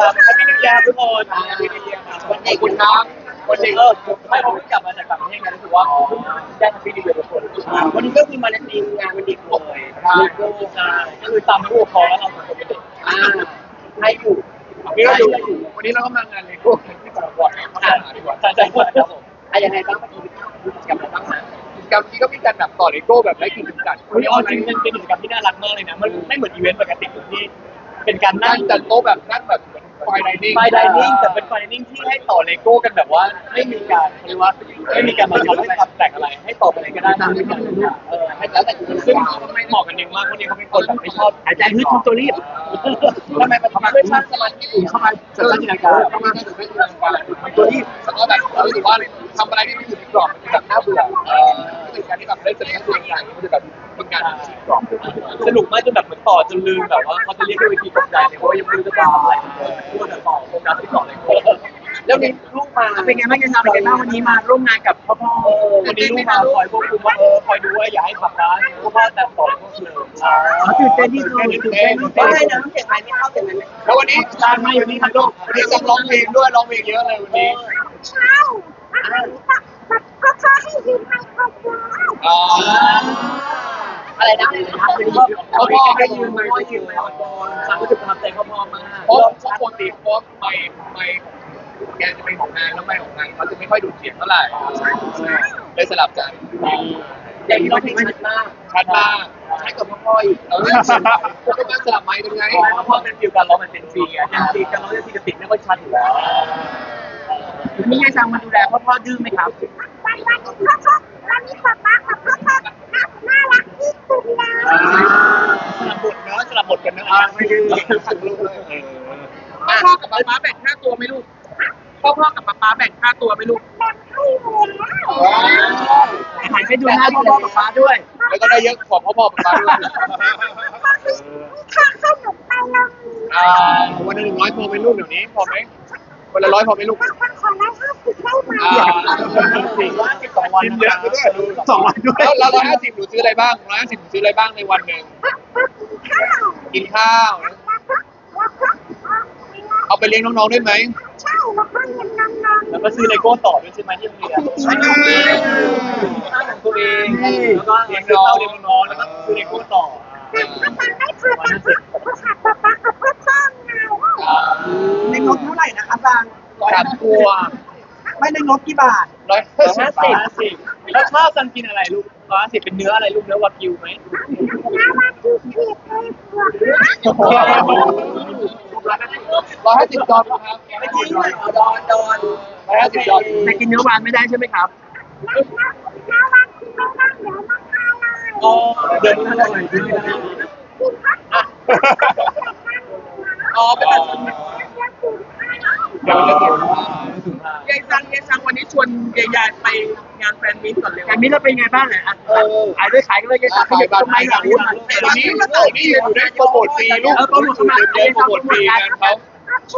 ครับแฮปปี้นิวย r ทุกคนแฮปปี้นิว e ย r ครับวันเด็กคุณครับวันเด็กเออไม่ผมกลับมาจากต่างประเทศกันรู้สึกว่าได้แฮปปี้นิวย r ทุกคนวันนี้ก็คือมาในทีมงานวันเด็กเลยลูกก็ใช่คือตามผู้ปกครองแล้วเราสองคนเป็นเด็กอ่าให้อยู่นี่เราอยู่วันนี้เราก็มางานเลโก้ที่สระบุรีเขามาดีกว่าใช่ใช่ครับผมอะยังไงบ้างเมื่อกี้กิจกรรมอะไรบ้างฮะกิจกรรมนี้ก็มีการแบบต่อเลโก้แบบไร้ขีดจำกัดวันนี้ออนจริงเป็นกิจกรรมที่น่ารักมากเลยนะมันไม่เหมือนอีเวนต์ปกติที่เป็นการนั่งจัดโต๊ะแบบนั่งแบบ ฟไดนิ่งไฟไดนิ่งแต่เป็นไฟไดนิ่งที่ให้ต่อเลโก้กันแบบว่า ไม่มีการเขาเรียกว่าไม่มีการบังคับให้ทำแต่งอะไร ให้ต่อไปอะไรก็ได้ตามที่อยากเออให้แล้วแต่คุณซึ่งซึ่งไม่เหมาะกันเองมากเพราะนี่เขาเป็นคนแบบไม่ชอบหายใจฮึดทำตัวรีบทำไมมันทำให้สร้างสมาธิอยู่เข้ามาเสริมสร้างจินตนาการเข้ามาถึงไม่ถึงการตัวนี้แล้วก็แบบเรารู้สึกว่าทำอะไรที่ไม่อยู่ในกรอบมันแบบน่าเบื่อเออก็เป็นการที่แบบได้แสดงตัวเองมันจะแบบเป็นการฉีกกรอบสนุกมากจนแบบเหมือนต่อจนลืมแบบว่าเขาจะเรียกด้วยวิธีตกใจเนี่ยเพราะว่ายังไม่รู้จะต่ออะไรพูดแต่ต่อโฟกัสที่ต่อเลโก้แล้วมีลูกมาเป็นไงบ้างยังทำเป็นไงบ้างวันนี้มาร่วมงานกับพ่อพ่อวันนี้ลูกมาคอยควบคุมว่าเออคอยดูว่าอย่าให้ขับร้านเพราะว่าแต่ต่อเลโก้เลยเขาตื่นเต้นที่สุดตื่นเต้นตื่นก็เต้นให้น้ำเสียงไม้ไม่เข้าเสียงไม้ไม่เข้าแล้ววันนี้ร้านไม่อยู่นี่ครับลูกวันนี้ต้องร้องเพลงด้วยร้องเพลงเยอะเลยวันนี้ใช่ก็ขอให้ยืนไมโครโฟนอ่าอะไรนะ อะไรนะเขาพ่อให้ยืนพ่อยืนไปออนบอลฉันรู้สึกประทับใจพ่อพ่อมากเพราะเพราะปกติเพราะไม่ไม่แกจะเป็นของงานแล้วไม่ของงานเขาจะไม่ค่อยดูดเสียงเท่าไหร่เลยสลับกันอย่างนี้เราเพลงชัดมากชัดมากใช้กับพ่อพ่ออีกเออก็สลับไมค์กันไงพ่อพ่อเป็นฟิลการร้องมันเป็นฟีอะฟีการร้องยังฟรีกระติกไม่ค่อยชัดอยู่แล้วมียายซังมาดูแลพ่อพ่อดื้อไหมครับวันวันนี้พ่อพ่อวันนี้ป๊าป๊ากับพ่อพ่อ น่ารักที่สุดเลยสลับบทเนาะสลับบทกันนะไม่ดื้อสั่งลูกเลยพ่อพ่อกับป๊าป๊าแบ่งค่าตัวไหมลูกพ่อพ่อกับป๊าป๊าแบ่งค่าตัวไหมลูกแบ่งให้แล้วหันไปดูหน้าพ่อพ่อกับป๊าด้วย แล้วก็ได้เยอะกว่าพ่อพ่อป๊าด้วยค่าขนมไปโรงเรียนอ่าวันละหนึ่งร้อยพอไหมลูกเดี๋ยวนี้พอไหมวันละร้อยพอไหมลูก บางคนขอร้อยาสิบได้ไหมอ่าสี่ว่าสิบสองวันเยอะด้วยสองวันด้วยแล้วร้อยห้าสิบหนูซื้ออะไรบ้างร้อยห้าสิบหนูซื้ออะไรบ้างในวันหนึ่งกินข้าวกินข้าวเอาไปเลี้ยงน้องๆได้ไหมใช่แล้วก็เงินน้องแล้วก็ซื้อเลโก้ต่อด้วยใช่ไหมที่โรงเรียนค่าของตัวเองแล้วก็เลี้ยงซื้อข้าเลี้ยงน้องแล้วก็ซื้อเลโก้ต่อๆแต่ถ้าตังไม่พอตังค์ก็ขาดป๊าป๊ากับพ่อพ่อไงในงบเท่าไหร่นะครับซังสามตัว ไม่ในงบกี่บาท ร้อยร้ห้าอยสิบห้าสิบแล้วข้าวซันกินอะไรลูกร้อยห้าสิบเป็นเนื้ออะไรลูกเนื้อวากิวไหมน้ามาที่เพียบเลยปวดร้อยห้าสิบดอลครับไม่กินเลยดอนดอนร้อยห้าสิบดอลแต่กินเนื้อวานไม่ได้ใช่ไหมครับน้ามาที่ไม่นั่งเดี๋ยวมาคายเลยอ๋อเดินไม่ได้เลยเดินไม่ได้ กินข้าว อ๋อเป็นแบบ เดี๋ยวจะถึง ยายซังยายซังวันนี้ชวนยายยายไปงานแฟน มิตก่อนเลยงานมิตเราเป็นไงบ้างเนี่ยอะขายด้วยขายกันเลยยายซังขายบัตรทำไมอยากรู้หน่อยวันนี้วันนี้อยู่ได้โปรโมทฟรีลูกโปรโมทฟรีเยอะโปรโมทฟรีงานเขาโอเค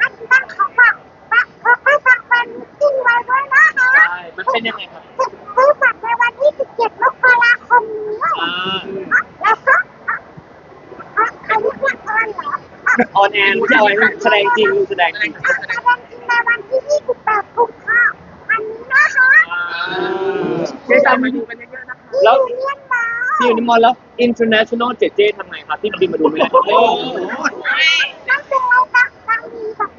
อันตั้งเขาฝากฝากขอให้ฝากแฟนมิตติ้งไว้ด้วยนะคะใช่มันเป็นยังไงครับซื้อบัตรในวันที่ 17 มกราคมนี้อ่าแล้วก็อันนี้คือออนเหรอออนแอร์ไม่ใช่ออนแสดงจริงแสดงจริงแสดงจริงในวันที่ 28กุมภาพันธ์นี้นะคะ อ่ายายซังมาดูกันเยอะๆนะคะแล้วเรียนมาที่อยู่ในมอลแล้ว international เจเจทำไงครับที่บินมาดูไม่ได้ต้องเป็นอะไรบ้างบางทีแบบ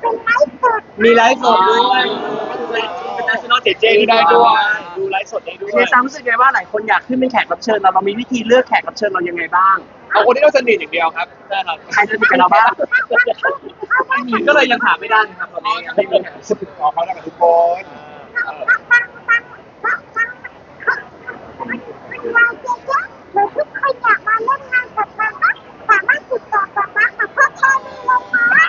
เป็นไลฟ์สดมีไลฟ์สดด้วย international เจเจได้ด้วยดูไลฟ์สดได้ด้วยยายซังรู้สึกไงว่าหลายคนอยากขึ้นเป็นแขกรับเชิญเราเรามีวิธีเลือกแขกรับเชิญเรายังไงบ้างเอาคนที่เราสนิทอย่างเดียวครับใช่ครับใครสนิทกับเราบ้างก็เลยยังหาไม่ได้นะครับตอนนี้ยังไม่มีขอเขาได้กับทุกคน เราเจ๊ๆหรือทุกคนอยากมาเล่นงานกับมานะสามารถติดต่อกับมากับพ่อพ่อได้เลยนะ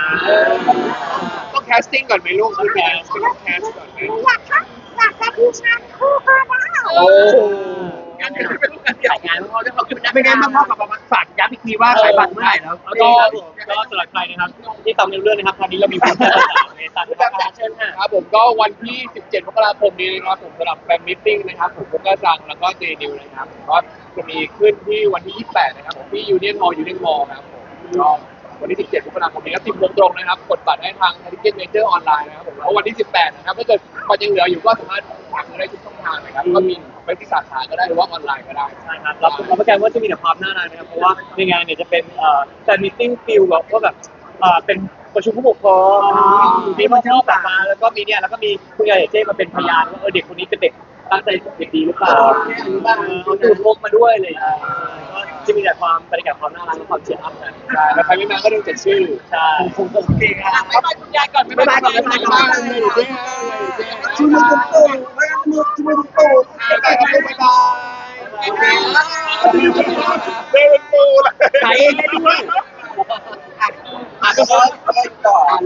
ต้องแคสติ้งก่อนไหมลูกคือแคสต้องแคสก่อนไหมอยากครับอยากจะดิฉันคู่ก็ได้โอ้งานเป็นเป็นรูปงานใหญ่งานพ่อได้เขาขึ้นไม่งั้นพ่อกับป๊าฝากย้ำอีกทีว่าขายบัตรเมื่อไหร่แล้วแล้วก็ก็สำหรับใครนะครับที่ตามในเรื่องนะครับคราวนี้เรามีผู้จัดต่างๆในตันนะครับเชิญค่ะครับผมก็วันที่ 17มกราคมนี้นะครับผมสำหรับแฟนมิทติ้งนะครับผมพุกกซังแล้วก็เจนิวนะครับก็จะมีขึ้นที่วันที่ 28 นะครับผมที่ยูเนียนมอลยูเนียนมอลครับผมก็ วันที่ 17มกราคมนี้ครับ10โมงตรงนะครับ กดบัตรได้ทางทิเก็ตเมเจอร์ออนไลน์นะครับผมแล้ววันที่ 18 นะครับถ้าเกิดบัตรยังเหลืออยู่ก็สามารถสั่งได้ทุกช่องทางนะครับก็มีไปที่สาขาก็ได้หรือว่าออนไลน์ก็ได้ ใช่ครับรับรับประกันว่าจะมีแต่ความน่ารักนะครับ เพราะว่าในงานเนี่ยจะเป็นเอ่อแฟนมิทติ้งฟิลแบบว่าแบบ อ่อเป็นประชุมผู้ปกครองมีพ่อพ่อแบบมาแล้วก็มีเนี่ยแล้วก็มีคุณยายเจ๊มาเป็นพยานว่าเออเด็กคนนี้เป็นเด็กตั้งใจเด็กดีหรือเปล่าเออเอาตูดพกมาด้วยเลยก็จะมีแต่ความบรรยากาศความน่ารักและความเชียร์อัพกันใช่แล้วใครไม่มาก็ดูแต่ชื่อใช่จริงครับบ๊ายบายคุณยายก่อนไม่เป็นไรก่อนไม่เป็นไรก่อนชูมือตุ้มตุ้มไม่เอามือชูมือตุ้มตุ้มบ๊ายบายบ๊ายบายเดินปูเลย ขายเองได้ด้วย อะก็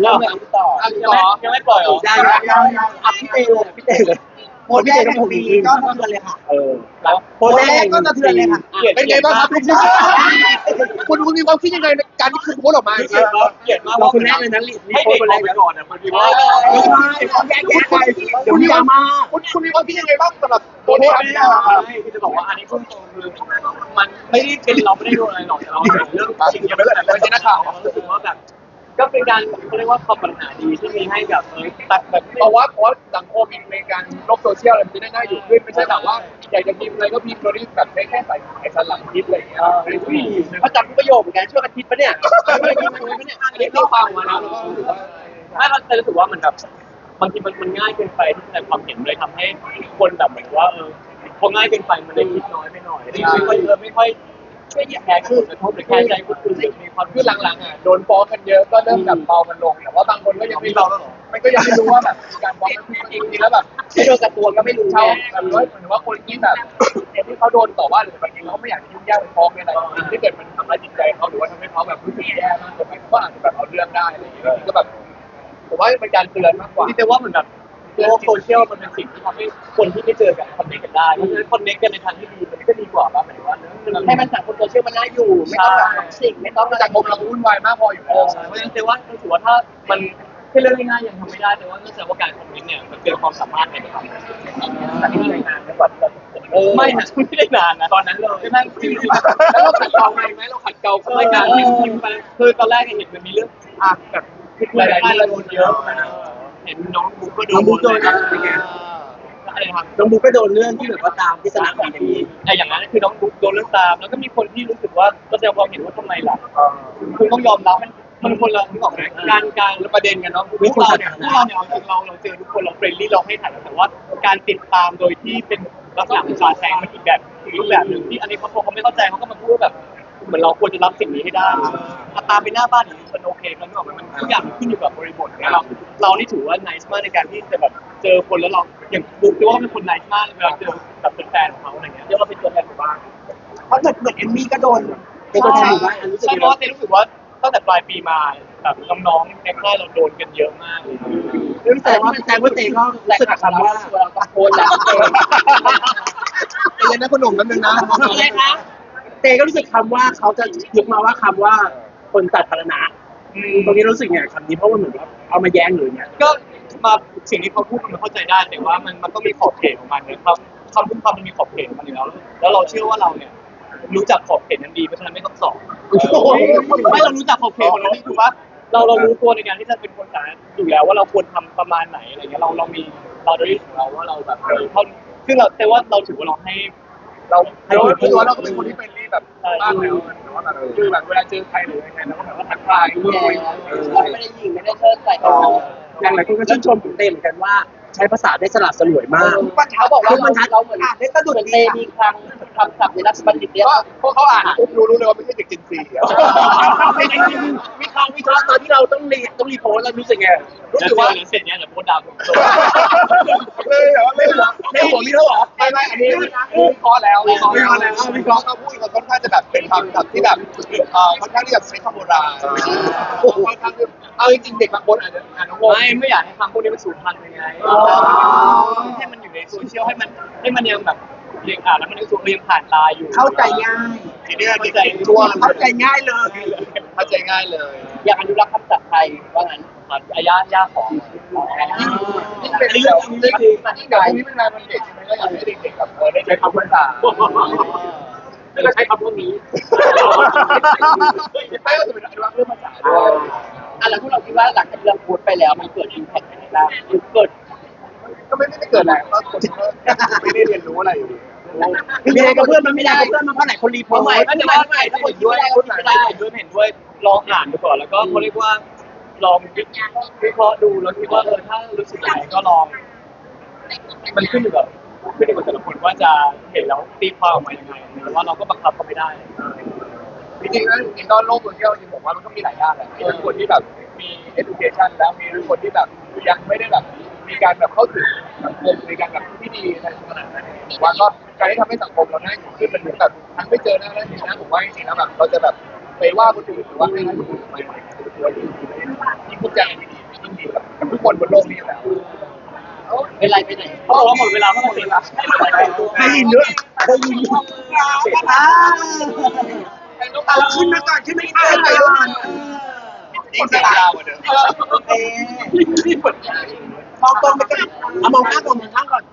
ต่อเริ่มเลยต่อยังต่ไม่อยังไม่ปล่อยหรอยังยังยังอะพี่เต้เลยพี่เต้เลยโพสต์แรกของปีก็สะเทือนเลยค่ะเออแล้วโพสต์แรกก็สะเทือนเลยค่ะเป็นไงบ้างครับคุณคุณคุณมีความคิดยังไงในการที่คุณโพสต์ออกมาเกลียดมากเกลียดมากเราคนแรกเลยนะรีบให้โพเด็สกต์คนแรออกกไปก่อนนะมันมีว่าแยกแยะไปเดี๋ยวมีดราม่าคุณคุณมีความคิดยังไงบ้างสำหรับโพสต์นี้ไม่ครับได้คือจะบอกว่าอันนี้พุ่งตรงคือมันไม่ได้เป็นเราไม่ได้ดนอะไรหรอกแต่เราเห็นเรื่องจริงยังไม่ได้แต่ไม่ใช่นักข่าวรู้สึกว่าแบบ ก็เป็นการเขาเรียกว่าความปัญหาดีที่มีให้กับเออตัดแบบเพราะว่าเพราะว่าสังคมในการโลกโซเชียลอะไรมันจะได้ง่ายอยู่ขึ้นไม่ใช่แบบว่าอยากจะพิมพ์อะไรก็พิมพ์โดยที่แบบแค่ใส่ไอ้สันหลังคิดอะไรอย่างเงี้ยเขาจำทุกประโยคเหมือนกันช่วยกันคิดปะเนี่ยช่วยกันคิดปะเนี่ยอันนี้เราฟังมาแล้วแล้วก็รู้สึกว่าไม่เราจะรู้สึกว่ามันแบบบางทีมันมันง่ายเกินไปที่แสดงความเห็นเลยทำให้คนแบบเหมือนว่าเออพอง่ายเกินไปมันเลยคิดน้อยไปหน่อยไม่ค่อยเยอะไม่ค่อย ช่วยแคร์กับผลกระทบหรือแคร์ใจคนอื่นมีความคือหลังๆอะโดนฟ้องกันเยอะก็เริ่มแบบเบามันลงแต่ว่าบางคนก็ยังไม่เบามันก็ยังไม่รู้ว่าแบบการฟ้องมันคือจริงๆแล้วแบบไม่โดนกับตัวก็ไม่รู้เช่าแบบว่าเหมือนว่าคนที่แบบที่เขาโดนต่อว่าหรือบางทีเขาไม่อยากจะยุ่งยากไปฟ้องอะไรที่เกิดมันทำร้ายจิตใจเขาหรือว่าทำให้เขาแบบรู้สึกแย่มากเกินไปเขาก็อาจจะแบบเอาเรื่องได้อะไรอย่างเงี้ยก็แบบผมว่าเป็นการเตือนมากกว่าที่แต่ว่าเหมือนแบบ โลกโซเชียลมันเป็นสิ่งที่ทำให้คนที่ไม่เจอกันคอนเนคกันได้เพราะฉะนั้นคอนเนคกันในทางที่ดีมันก็ดีกว่าป่ะหมายถึงว่าเนื้อให้มันสังคมโซเชียลมันน่าอยู่ ไม่ต้องแบบสิ่งไม่ต้องจากผมเราวุ่นวายมากพออยู่เอแล้วอเพราะฉะนั้นแต่ว่ารู้สึกว่าถ้ามันแค่เรื่องง่ายๆยังทำไม่ได้แต่ว่าเนื่องจากว่าการคอมเมนต์เนี่ยมันเกินความสามารถในการทำอันนี้รายงานไปก่อนเออไม่นะไม่ได้นานนะตอนนั้นเลยไม่นั่งคุยแล้วเราขัดเกลาไหมไหมเราขัดเกลารายการที่คุยไปคือตอนแรกเห็นมันมีเรื่องอะแบบหลายๆที่เราโดนเยอะ เห็นน้องบุ๊กก็โดน้องนบุ๊กโดนเป็นไง อะไรนะครับน้องบุ๊กก็โดนเรื่องที่แบบว่าตามที่สนามบินอย่างนี้ไอ้อย่างนั้นคือน้องบุ๊กโดนเรื่องตาม แล้วก็มีคนที่รู้สึกว่าก็แสดงความเห็นว่าทำไมล่ะคือต้องยอมรับมันมันคนละนึกออกไหมการการประเด็นกันเนาะพวกเราเนี่ยพวกเราเนี่ยจริงเราเราเจอทุกคนเราเฟรนลี่เราให้ถ่ายแต่ว่าการติดตามโดยที่เป็นลักษณะของการแซงมันอีกแบบอีกรูปแบบหนึ่งที่อันนี้เขาเขาไม่เข้าใจเขาก็มาพูดแบบ เหมือนเราควรจะรับสิ่งนี้ให้ได้ถ้าตามไปหน้าบ้านอย่างนี้มันโอเคมันนึกออกไหมมันทุกอย่างมันขึ้นอยู่กับบริบทนะเราเรานี่ถือว่า nice มากในการที่จะแบบเจอคนแล้วเราอย่างบุ๊กถือว่าเขาเป็นคน nice มากเวลาเจอแบบเป็นแฟนของเขาอะไรเงี้ยเรียกว่าเป็นตัวแทนของบ้านเพราะเกิดเหมือนเอมมี่ก็โดนเป็นตัวแทนอยู่บ้านรู้สึกใช่ยังเพไงราะว่าเต้รู้สึกว่าตั้งแต่ปลายปีมาแบบน้องๆในค่ายเราโดนกันเยอะมากเลยรู้สึกว่าแสดงว่าเต้ก็รู้สึกคำว่าเราก็โพสแล้วเต้ใจเย็นนะคุณหนุ่มแป๊บนึงนะอะไรคะ เต้ก็รู้สึกคำว่าเขาจะยกมาว่าคำว่าคนสาธารณะตรงนี้รู้สึกไงคำนี้เพราะว่าเหมือนว่าเอามาแย้งหรือไงก็มาสิ่งที่เขาพูดมันเข้าใจได้ แต่ว่ามันมันต้องมีขอบเขตของมันนะครับคำพูดคำมันมีขอบเขตของมันอยู่แล้ว แล้วเราเชื่อว่าเราเนี่ย รู้จักขอบเขตนั้นดีเพราะฉะนั้นไม่ต้องสอนไม่เรารู้จักขอบเขตของเราดีถูกปะเราเรารู้ตัวในการที่จะเป็นคนสาธารณะอยู่แล้วว่าเราควรทำประมาณไหนอะไรเงี้ยเราเรามีเราได้ของเราว่าเราแบบเออเท่าซึ่งเราแต่ว่าเราถือว่าเราให้ เราเราคือว่าเราก็เป็นคนที่เป็นรีแบบมากแล้วแต่ว่าแบบคือแบบเวลาเจอใครหรือใครเราก็แบบว่าทักทายแย่เราไม่ได้ยิงไม่ได้เชิดใส่เขาอย่างหลายคนก็ชื่นชมผมเต้เหมือนกันว่า ใช้ภาษาได้สลับสลวยมากปัญหาบอกว่าเราเราเหมือนอ่านได้สะดุดเต้มีครั้งคำศัพท์ในราชบัณฑิตเนี่ยก็พวกเขาอ่านปุ๊บรู้รู้เลยว่าไม่ใช่เด็กจินซีอะวิเคราะห์วิเคราะห์ตอนที่เราต้องรีต้องรีโพสต์แล้วรู้สึกไงรู้สึกว่าเดี๋ยวเสร็จเนี้ยเดี๋ยวโพสต์ดาวผมเลยเหรอเลยเหรอในหัวมีแล้วเหรอไม่ไม่อันนี้วิเคราะห์แล้ววิเคราะห์แล้ววิเคราะห์เขาพูดเขาค่อนข้างจะแบบเป็นคำศัพท์ที่แบบเอ่อค่อนข้างที่แบบใช้คำโบราณค่อนข้างเอาจริงๆเด็กบางคนอาจจะอ่านงงไม่ไม่อยากให้คำพวกนี้มันสูญพันธุ์ยังไงให้มันอยู่ในโซเชียลให้มันให้มันยังแบบเรียงอ่านแล้วมันยังสูงเรียงผ่านไลน์อยู่เข้าใจง่ายทีนี้เด็กชั่วเข้าใจง่ายเลยเข้าใจง่ายเลย อยากอนุรักษ์คำศัพท์ไทยว่างั้นอาญาย่าของยิ่งเป็นเรื่องยิ่งยิ่งแบบนี้เป็นงานมันเด็กใช่ไหมก็อยากให้เด็กๆแบบเออได้ใช้คำภาษาแต่เราใช้คำพวกนี้ไม่ก็จะเป็นอนุรักษ์เรื่องภาษาด้วยอะแล้วพวกเราคิดว่าหลังจากที่เราโพสต์ไปแล้วมันเกิดอิมแพคยังไงบ้างเกิดก็ ไม่ได้เกิดอะไรก็คนก็ไม่ได้เรียนรู้อะไรอยู่ดีมีอะไรกับเพื่อนมันไม่ได้กับเพื่อนมันเพราะไหนคนรีพสทำต์ไมไว้ทำไมทำไมถ้าคนดไม่ได้ก็คิดไม่ได้เห็นด้วยเห็นด้วยลองอ่านดูก่อนแล้วก็เขาเรียกว่าลองวิเคราะห์ดูแล้วคิดว่าเออถ้ารู้สึกยังไงก็ลอง มันขึ้นอยู่กับขึ้นอยู่กับแต่ละคนว่าจะเห็นแล้วตีความออกมายังไงแต่ว่าเราก็บังคับเขาไม่ได้จริงๆแล้วจริงๆก็โลกโซเชียลจริงผมว่ามันก็มีหลายด้านแหละมีทั้งคนที่แบบมี education แล้วมีทั้งคนที่แบบยังไม่ได้แบบ มีการแบบเข้าถึงสังคมในการแบบที่ดีในขนาดนั้นผมว่าก็การที่ทำให้สังคมเราได้อยู่ขึ้นมันเหมือนแบบทั้งไม่เจอหน้าและเจอหน้าผมว่าจริงๆแล้วแบบเราจะแบบไปว่าคนอื่นหรือว่าให้คนอื่นไปใหม่ๆที่พูดจาดีๆยิ่งดีกับทุกคนบนโลกนี้อยู่แล้วเป็นไรไปไหนเขาบอกว่าหมดเวลาเมื่อไหร่ละได้ยินด้วยได้ยินด้วยอ่าเอาขึ้นมาก่อนขึ้นมาก่อนไปก่อนยิ่งเสียเวลากว่าเดิมเอ๊ะ มองตรงไปกัอามองข้างก่อนมองข้างก่อน